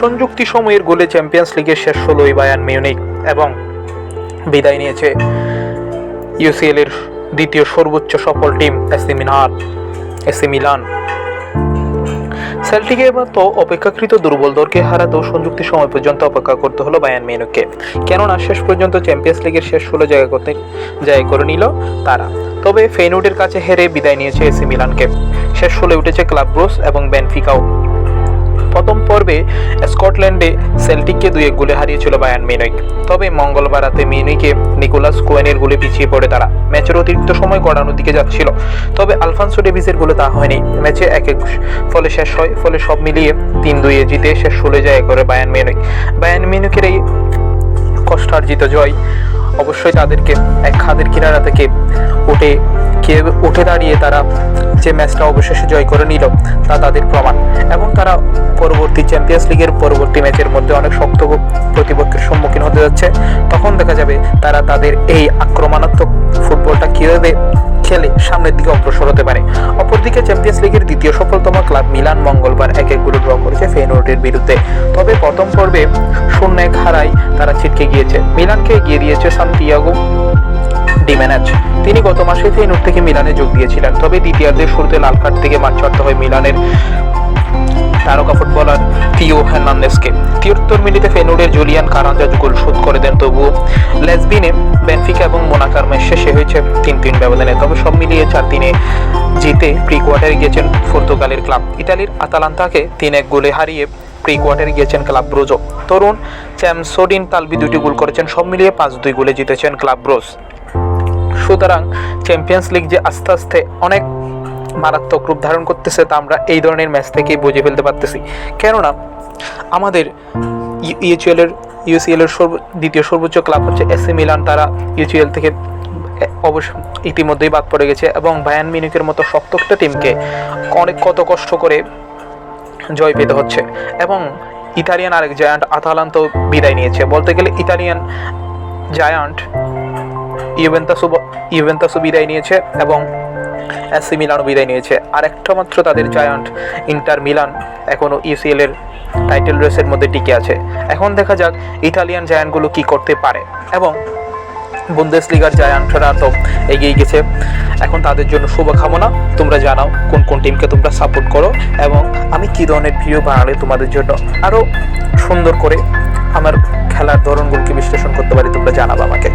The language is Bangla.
সংযুক্তি সময়ের গোলে চ্যাম্পিয়ন্স লিগের শেষ ষোলোই বায়ান মিউনিক এবং বিদায় নিয়েছে ইউসিএল এর দ্বিতীয় সর্বোচ্চ সফল team AC Milan AC Milan. সেল্টিকের মতো অপেক্ষাকৃত দুর্বল দলকে হারাতেও সংযুক্তি সময় পর্যন্ত অপেক্ষা করতে হলো বায়ান মিউনিককে কেননা শেষ পর্যন্ত চ্যাম্পিয়ন্স লিগের শেষ ষোলো জায়গা করতে, জায়গা করে নিল তারা। তবে ফেইনুডের কাছে হেরে বিদায় নিয়েছে এসি মিলানকে। শেষ ষোলে উঠেছে ক্লাব ব্রুস এবং বেনফিকাও। প্রথম পর্বে স্কটল্যান্ডে সেল্টিককে দুই এক গোলে হারিয়েছিল বায়ান মিউনিক তবে মঙ্গলবার রাতে মিউনিকে নিকোলাস কোয়েনের গোলে পিছিয়ে পড়ে তারা। ম্যাচের অতিরিক্ত সময় গড়ানোর দিকে যাচ্ছিল। তবে আলফানসো ডেভিসের গোলে তা হয়নি। ম্যাচে এক এক ফলে শেষ হয়, ফলে সব মিলিয়ে তিন দুইয়ে জিতে শেষ ষোলো যায় করে বায়ান মিউনিক বায়ান মিউনিকের এই কষ্টার্জিত জয় অবশ্যই তাদেরকে এক খাদের কিনারা থেকে উঠে উঠে দাঁড়িয়ে তারা যে ম্যাচটা অবশেষে জয় করে নিল, তা তাদের প্রমাণ। এবং তারা পরবর্তী চ্যাম্পিয়ন্স লিগের পরবর্তী ম্যাচের মধ্যে অনেক শক্ত প্রতিপক্ষের সম্মুখীন হতে যাচ্ছে। তখন দেখা যাবে তারা তাদের এই আক্রমণাত্মক ফুটবলটা কীভাবে খেলে সামনের দিকে অগ্রসর হতে পারে। অপরদিকে চ্যাম্পিয়ন্স লিগের দ্বিতীয় সফলতম ক্লাব মিলান মঙ্গলবার এক এক গোলে ড্র করেছে ফেনোর্টের বিরুদ্ধে। তবে প্রথম পর্বে শূন্য এক হারায় তারা ছিটকে গিয়েছে। মিলানকে এগিয়ে দিয়েছে সান্তিয়াগো ডিমেনাচ তিনি গত মাসে ফেনুর থেকে মিলানে যোগ দিয়েছিলেন। তবে দ্বিতীয়ার্ধের শুরুতে লাল কার্ড থেকে মাঠ ছাড়তে হয় মিলানের তারকা থিও হার্নান্দেসকে তিয়াত্তর মিনিটে ফেনুরের জুলিয়ান কারাঞ্জা গোল শোধ করে দেন, তবুও লেসবিনে বেনফিকা এবং মোনাকার ম্যাচ শেষে হয়েছে তিন তিন ব্যবধানে। তবে সব মিলিয়ে চার তিনে জিতে প্রি কোয়ার্টারে গিয়েছেন পর্তুগালের ক্লাব। ইতালির আতালান্তাকে তিন এক গোলে হারিয়ে প্রি কোয়ার্টারে গিয়েছেন ক্লাব ব্রোজো। তরুণ চ্যামসোডিন তালবি দুটি গোল করেছেন, সব মিলিয়ে পাঁচ দুই গোলে জিতেছেন ক্লাব ব্রোজ। সুতরাং চ্যাম্পিয়ন্স লিগ যে আস্তে আস্তে অনেক মারাত্মক রূপ ধারণ করতেছে, তা আমরা এই ধরনের ম্যাচ থেকেই বুঝে ফেলতে পারতেছি। কেননা, আমাদের ইউচিএল এর ইউসিএল এর সর্ব, দ্বিতীয় সর্বোচ্চ ক্লাব হচ্ছে এসি মিলান তারা ইউচিএল থেকে অবশ্য ইতিমধ্যেই বাদ পড়ে গেছে এবং বায়ান মিউনিকের মতো শক্ত একটা টিমকে অনেক কত কষ্ট করে জয় পেতে হচ্ছে। এবং ইতালিয়ান আরেক জায়ান্ট আতালান্ত বিদায় নিয়েছে। বলতে গেলে ইতালিয়ান জায়ান্ট ইউভেন্তাসু ইউভেন্তাসু বিদায় নিয়েছে এবং এসি মিলানও বিদায় নিয়েছে। আর একটা মাত্র তাদের জায়ান্ট, ইন্টার মিলান। এখনও ইউসিএল এর টাইটেল রেসের মধ্যে টিকে আছে। এখন দেখা যাক ইটালিয়ান জায়ান্টগুলো কি করতে পারে। এবং বুন্দেস লিগার জায়ান্টরা তো এগিয়ে গেছে। এখন তাদের জন্য শুভকামনা। তোমরা জানাও কোন কোন টিমকে তোমরা সাপোর্ট করো। এবং আমি কী ধরনের ভিডিও বানালে তোমাদের জন্য আরও সুন্দর করে আমার খেলার ধরনগুলোকে বিশ্লেষণ করতে পারি, তোমরা জানাব আমাকে।